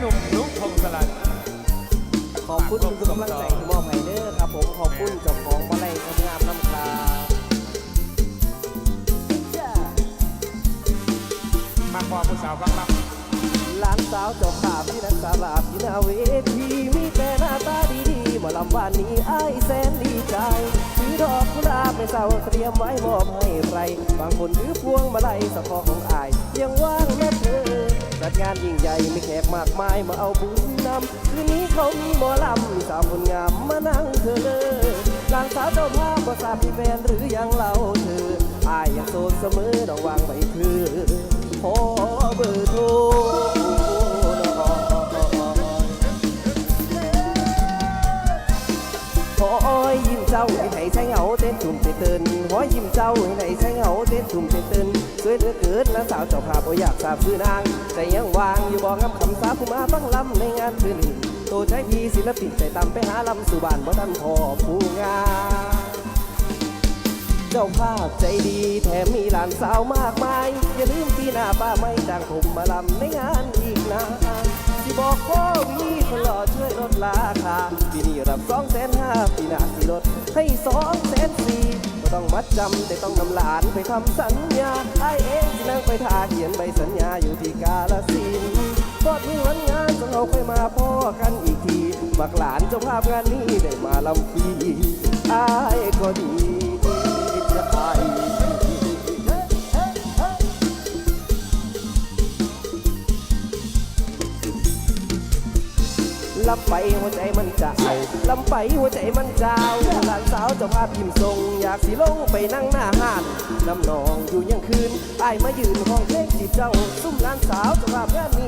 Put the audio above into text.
หนุ่มนุ๊กพงศลันขอบคุณทุกกำลังใจที่มอบให้เด้อครับผมขอบคุณเจ้าของมาเลัยงามน้ำตามาขอผู้สาวรังมับหลานสาวเจ้าขาพี่นักสาวาพี่นาเวทีมีแต่หน้าตาดีๆหมอลำวันนี้ไอ้แสนดีใจถือดอกกุหลาบในเสาเตรียมไว้มอบให้ใครบางคนถือพวงมาลัยสะพอของอายยังว่างแจัดงานยิ่งใหญ่ไมีแขกมากมายมาเอาบุญนำคืนนี้เขามีหมอลำสาวคนงามมานั่งเธอเลยหลานสาวเจ้าภาพก็ทราบมีแฟนหรือยังเล่าเธออายยังโสดเสมอดอกวางไว้เธอขอเบอร์โทรหอยยิ้มเจ้าให้ไหนใช้เหงาเต้นจุ่มเต้นเตือนหอยิ้มเจ้าให้ไหนใช้ ต้นจุ่มเต้นเตือนสวยเหลือเกินนะสาวเจ้าภาพบ่อยากทราบชื่อนาง แต่ยังวางอยู่บอกงำคำสาผู้มาฟังลำในงานคืนนี้โตใช้พีศิลปินใจตามไปหาลำสู่บ้านบ่ทันพอผู้งานเจ้าภาพใจดีแถมมีหลานสาวมากมาย อย่าลืมปีหน้าป้าไม่จ้างผมมาลำในงานอีกนะสิบอกพ่อวีคนหล่อช่วยลดราคาปีนี้รับสองแสนห้าปีหน้าสิลดให้สองแสนสี่ ต้องมัดจำแต่ต้องนำหลานไปทำสัญญาไอเองสินั่งไปทาเขียนใบสัญญาอยู่ที่กาลสินธุ์พอวันงานต้องเอาค่อยมาพ่อกันอีกทีมักหลานเจ้าภาพงานนี้ได้มาลำฟรีอก็ดีจะไปลำไปหัวใจมันจะเอาลำไปหัวใจมันเจ้าหลา เจ้าภาพยิ้มทรง อยากสิลงไปนั่งหน้าห้านน้ำนองอยู่ยังคืนไอ้มายืนห้องเพลงจีบเจ้า ซุ่มหลานสาวเจ้าภาพงานนี้